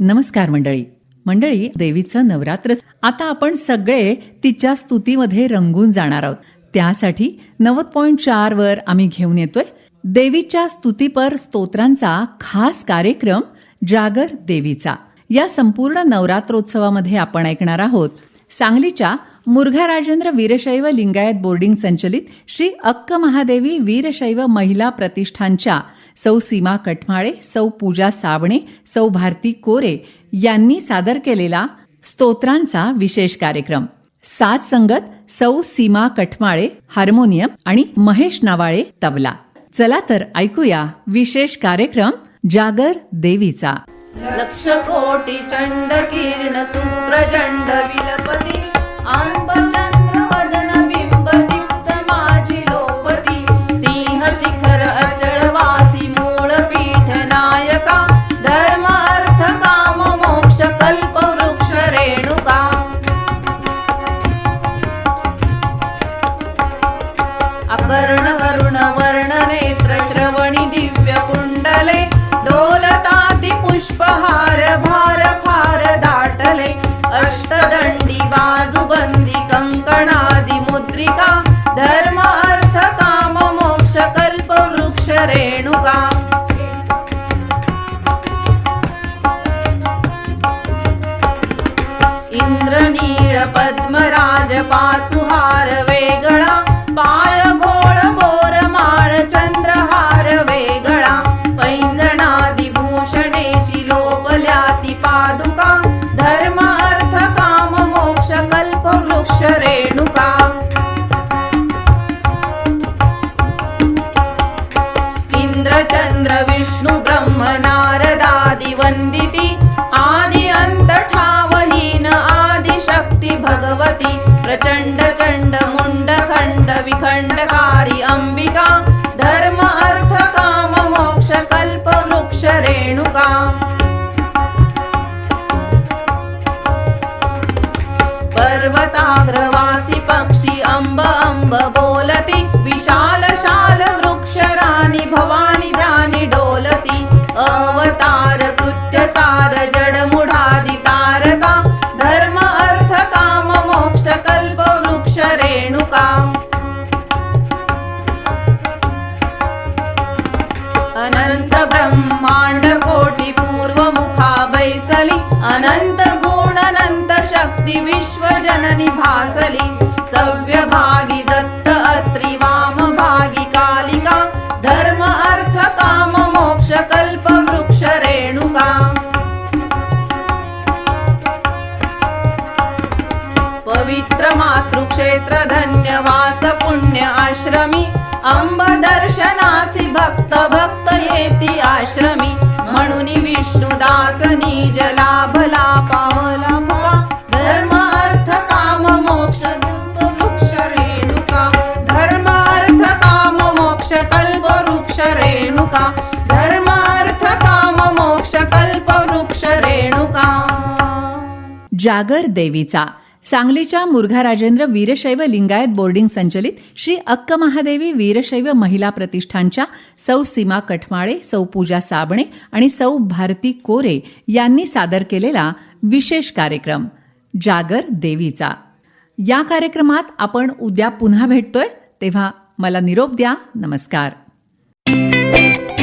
नमस्कार मंडळी. मंडळी देवीचं नवरात्र आता आपण सगळे तिच्या स्तुतीमध्ये रंगून जाणार आहोत. त्यासाठी नव्वद पॉईंट चार वर आम्ही घेऊन येतोय. देवीच्या स्तुतीपर स्तोत्रांचा खास कार्यक्रम जागर देवीचा. या संपूर्ण नवरात्रोत्सवामध्ये आपण ऐकणार आहोत. सांगलीच्या मुरघा राजेंद्र वीरशैव लिंगायत बोर्डिंग संचलित श्री अक्क महादेवी वीरशैव महिला प्रतिष्ठानच्या सौ सीमा कटमाळे सौ पूजा साबणे सौ भारती कोरे यांनी सादर केलेला स्तोत्रांचा विशेष कार्यक्रम. सात संगत सौ सीमा कटमाळे हार्मोनियम आणि महेश नावाळे तबला. चला तर ऐकूया विशेष कार्यक्रम जागर देवीचा. लक्ष कोटी चण्ड किरण सुप्रचंड विलपति अम्ब चंद्र वदन बिंब दीप्त माझी लोपती सिंह शिखर अचल वासी मूळ पीठ नायका धर्म अर्थ काम मोक्ष कल्प वृक्ष रेणुका. अकर्ण करुण वर्ण नेत्र श्रवणी दिव्य कुंडले पुष्पहार भार फार दाटले. अष्टदंडी बाजूबंदी कंकणादि मुद्रिका. धर्म अर्थ काम मोक्ष कल्प वृक्ष रेणुका. इंद्रनीळ पद्मराज पाचुहार वेगळा. पाय चंद्र विष्णु ब्रह्म नारदादि वंदिती आदि अंत ठावहीन आदि शक्ती भगवती। प्रचंड चंड मुंड खंड विखंडकारी अंबिका। धर्म अर्थ काम मोक्ष कल्प वृक्ष रेणुका। पर्वताग्रवासी पक्षी अंब अंब अनंत ब्रह्मांड कोटी पूर्व मुखा बैसली अनंत गुण अनंत शक्ती विश्व जननी भासली सव्य भागी दत्त अत्री वाम भागी कालिका धर्म अर्थ काम मोक्ष कल्प वृक्ष रेणुका। पवित्र मातृक्षेत्र धन्यवास पुण्य आश्रमी अंब दर्शनासी रेणुका धर्मार्थ काम मोक्ष कल्प वृक्ष रेणुका. जागर देवीचा. सांगलीच्या मुरघा राजेंद्र वीरशैव लिंगायत बोर्डिंग संचलित श्री अक्क महादेवी वीरशैव महिला प्रतिष्ठानच्या सौ सीमा कठमाळे सौ पूजा साबणे आणि सौ भारती कोरे यांनी सादर केलेला विशेष कार्यक्रम जागर देवीचा. या कार्यक्रमात आपण उद्या पुन्हा भेटतोय तेव्हा मला निरोप द्या नमस्कार. Thank you.